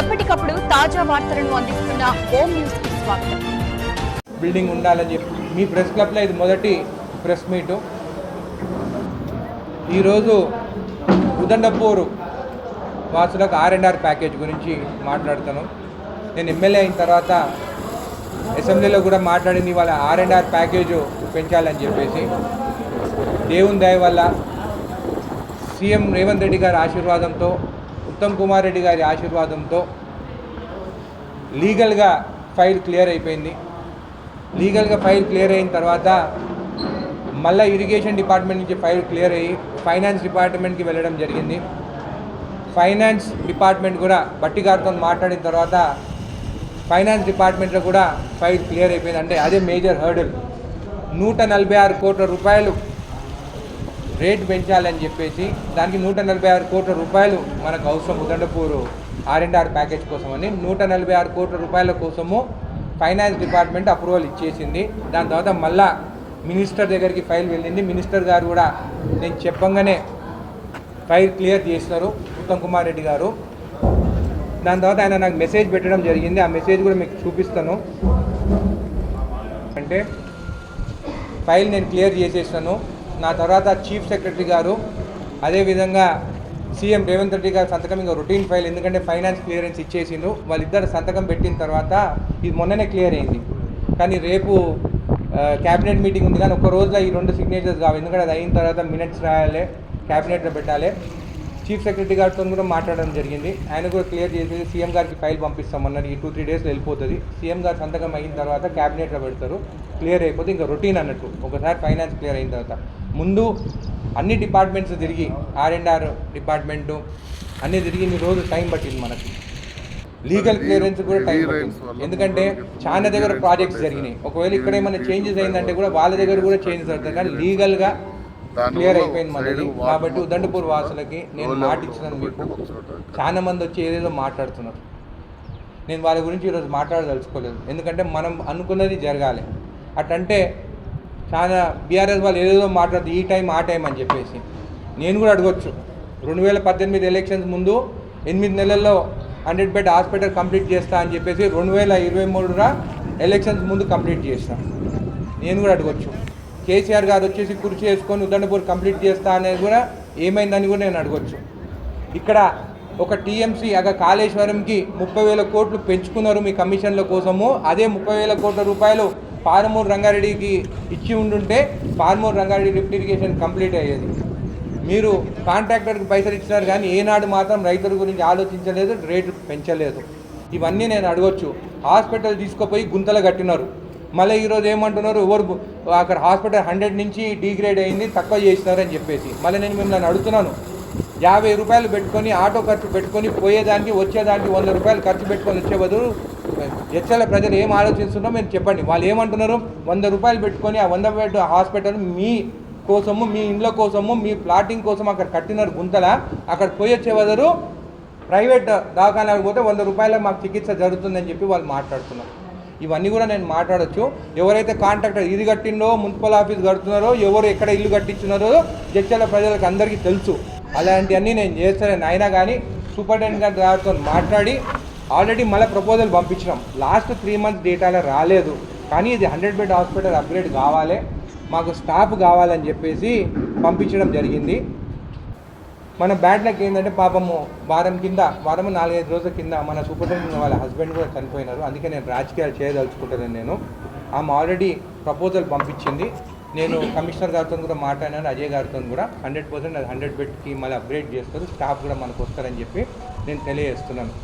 ఎప్పటికప్పుడు తాజా వార్తలను అందిస్తున్న హోమ్ న్యూస్కి స్వాగతం. బిల్డింగ్ ఉండాలని చెప్పి మీ ప్రెస్ క్లబ్లో ఇది మొదటి ప్రెస్ మీటు. ఈరోజు ఉదండపూరు వాసులకు ఆర్ అండ్ ఆర్ ప్యాకేజ్ గురించి మాట్లాడతాను నేను ఎమ్మెల్యే అయిన తర్వాత అసెంబ్లీలో కూడా మాట్లాడింది వాళ్ళ ఆర్ అండ్ ఆర్ ప్యాకేజ్ పెంచాలని చెప్పేసి దేవుని దయ వల్ల సీఎం రేవంత్ రెడ్డి గారి ఆశీర్వాదంతో ఉత్తమ్ కుమార్ రెడ్డి గారి ఆశీర్వాదంతో లీగల్గా ఫైల్ క్లియర్ అయిపోయింది. లీగల్గా ఫైల్ క్లియర్ అయిన తర్వాత మళ్ళీ ఇరిగేషన్ డిపార్ట్మెంట్ నుంచి ఫైల్ క్లియర్ అయ్యి ఫైనాన్స్ డిపార్ట్మెంట్కి వెళ్ళడం జరిగింది. ఫైనాన్స్ డిపార్ట్మెంట్ కూడా బట్టి గారితో మాట్లాడిన తర్వాత ఫైనాన్స్ డిపార్ట్మెంట్లో కూడా ఫైల్ క్లియర్ అయిపోయింది. అంటే అదే మేజర్ హర్డల్. నూట నలభై ఆరు కోట్ల రూపాయలు రేట్ పెంచాలని చెప్పేసి దానికి నూట నలభై ఆరు కోట్ల రూపాయలు మనకు అవసరం Udandapur R and R package కోసమని నూట నలభై ఆరు కోట్ల రూపాయల కోసము ఫైనాన్స్ డిపార్ట్మెంట్ అప్రూవల్ ఇచ్చేసింది. దాని తర్వాత మళ్ళా మినిస్టర్ దగ్గరికి ఫైల్ వెళ్ళింది. మినిస్టర్ గారు కూడా నేను చెప్పంగానే ఫైల్ క్లియర్ చేసినారు. ఉత్తమ్ కుమార్ రెడ్డి గారు. దాని తర్వాత ఆయన నాకు మెసేజ్ పెట్టడం జరిగింది. ఆ మెసేజ్ కూడా మీకు చూపిస్తాను. అంటే ఫైల్ నేను క్లియర్ చేసేసాను నా తర్వాత చీఫ్ సెక్రటరీ గారు అదేవిధంగా సీఎం రేవంత్ రెడ్డి గారి సంతకం ఇంకా రొటీన్ ఫైల్ ఎందుకంటే ఫైనాన్స్ క్లియరెన్స్ ఇచ్చేసిండు వాళ్ళిద్దరు సంతకం పెట్టిన తర్వాత ఇది మొన్ననే క్లియర్ అయింది. కానీ రేపు క్యాబినెట్ మీటింగ్ ఉంది కానీ ఒక రోజులో ఈ రెండు సిగ్నేచర్స్ కావు. ఎందుకంటే అది అయిన తర్వాత మినిట్స్ రాయాలి క్యాబినెట్లో పెట్టాలి. చీఫ్ సెక్రటరీ గారితో కూడా మాట్లాడడం జరిగింది. ఆయన కూడా క్లియర్ చేసేది సీఎం గారికి ఫైల్ పంపిస్తామన్నారు ఈ టూ త్రీ డేస్లో వెళ్ళిపోతుంది. సీఎం గారు సంతకం అయిన తర్వాత క్యాబినెట్లో పెడతారు. క్లియర్ అయిపోతే ఇంకా రొటీన్ అన్నట్టు. ఒకసారి ఫైనాన్స్ క్లియర్ అయిన తర్వాత. ముందు అన్ని డిపార్ట్మెంట్స్ తిరిగి ఆర్ అండ్ ఆర్ డిపార్ట్మెంటు అన్నీ తిరిగి ఈ రోజు టైం పట్టింది మనకి. లీగల్ క్లియరెన్స్ కూడా టైం పట్టింది. ఎందుకంటే చాలా దగ్గర ప్రాజెక్ట్స్ జరిగినాయి. ఒకవేళ ఇక్కడ ఏమైనా చేంజెస్ అయిందంటే కూడా వాళ్ళ దగ్గర కూడా చేంజెస్ అవుతాయి. కానీ లీగల్గా క్లియర్ అయిపోయింది మనది కాబట్టి ఉదండపూర్ వాసులకి నేను మాట ఇచ్చినాను మీకు చాలా మంది వచ్చి ఏదేదో మాట్లాడుతున్నారు. నేను వాళ్ళ గురించి ఈరోజు మాట్లాడదలుచుకోలేదు. ఎందుకంటే మనం అనుకున్నది జరగాలి. అటంటే చాలా బీఆర్ఎస్ వాళ్ళు ఏదేదో మాట్లాడుతూ ఈ టైం ఆ టైం అని చెప్పేసి. నేను కూడా అడగొచ్చు. రెండు వేల పద్దెనిమిది ఎలక్షన్స్ ముందు ఎనిమిది నెలల్లో హండ్రెడ్ బెడ్ హాస్పిటల్ కంప్లీట్ చేస్తా అని చెప్పేసి రెండు వేల ఇరవై మూడున ఎలక్షన్స్ ముందు కంప్లీట్ చేసిన. నేను కూడా అడగొచ్చు. కేసీఆర్ గారు వచ్చేసి కుర్చీ వేసుకొని ఉదండపూర్ కంప్లీట్ చేస్తా అనేది కూడా ఏమైందని కూడా నేను అడగొచ్చు. ఇక్కడ ఒక టీఎంసీ అగ కాళేశ్వరంకి ముప్పై వేల కోట్లు పెంచుకున్నారు మీ కమిషన్ల కోసము. అదే ముప్పై వేల కోట్ల రూపాయలు పారమూరు రంగారెడ్డికి ఇచ్చి ఉండుంటే Paramuru Rangareddy lift irrigation complete అయ్యేది. మీరు కాంట్రాక్టర్కి పైసలు ఇచ్చినారు కానీ ఏనాడు మాత్రం రైతుల గురించి ఆలోచించలేదు రేటు పెంచలేదు. ఇవన్నీ నేను అడగొచ్చు. హాస్పిటల్ తీసుకుపోయి గుంతలు కట్టినారు. మళ్ళీ ఈరోజు ఏమంటున్నారు? ఎవరు అక్కడ హాస్పిటల్ హండ్రెడ్ నుంచి డిగ్రేడ్ అయింది తక్కువ చేసినారని అని చెప్పేసి. మళ్ళీ నేను మిమ్మల్ని అడుగుతున్నాను. యాభై రూపాయలు పెట్టుకొని ఆటో ఖర్చు పెట్టుకొని పోయేదానికి వచ్చేదానికి వంద రూపాయలు ఖర్చు పెట్టుకొని వచ్చే బదులు ఎచ్చల ప్రజలు ఏం ఆలోచిస్తున్నారో మీరు చెప్పండి. వాళ్ళు ఏమంటున్నారు వంద రూపాయలు పెట్టుకొని ఆ వంద బెడ్ హాస్పిటల్ మీ కోసము మీ ఇండ్ల కోసము మీ ప్లాటింగ్ కోసం అక్కడ కట్టినారు గుంతల. అక్కడ పోయి వదరు ప్రైవేట్ దవాఖానాలకు పోతే వంద రూపాయల మాకు చికిత్స జరుగుతుందని చెప్పి వాళ్ళు మాట్లాడుతున్నారు. ఇవన్నీ కూడా నేను మాట్లాడొచ్చు. ఎవరైతే కాంట్రాక్టర్ ఇది కట్టిండో మున్సిపల్ ఆఫీస్ కడుతున్నారో ఎవరు ఎక్కడ ఇల్లు కట్టించున్నారో జడ్చల ప్రజలకు అందరికీ తెలుసు. అలాంటివన్నీ నేను చేస్తాను అయినా కానీ సూపరింటెండెంట్ గారితో మాట్లాడి ఆల్రెడీ మళ్ళీ ప్రపోజల్ పంపించినాం. లాస్ట్ త్రీ మంత్స్ డేటాలో రాలేదు. కానీ ఇది హండ్రెడ్ బెడ్ హాస్పిటల్ అప్గ్రేడ్ కావాలి. మాకు స్టాఫ్ కావాలని చెప్పేసి పంపించడం జరిగింది. మన బ్యాడ్ లక్ ఏంటంటే పాపము వారం కింద వారం నాలుగైదు రోజుల కింద మన సూపరింటెండెంట్ వాళ్ళ హస్బెండ్ కూడా చనిపోయినారు. అందుకే నేను రాజకీయాలు చేయదలుచుకుంటాను నేను. ఆమె ఆల్రెడీ ప్రపోజల్ పంపించింది. నేను కమిషనర్ గారితో కూడా మాట్లాడినాను అజయ్ గారితో కూడా. హండ్రెడ్ పర్సెంట్ అది హండ్రెడ్ బెడ్కి మళ్ళీ అప్గ్రేడ్ చేస్తారు. స్టాఫ్ కూడా మనకు వస్తారని చెప్పి నేను తెలియజేస్తున్నాను.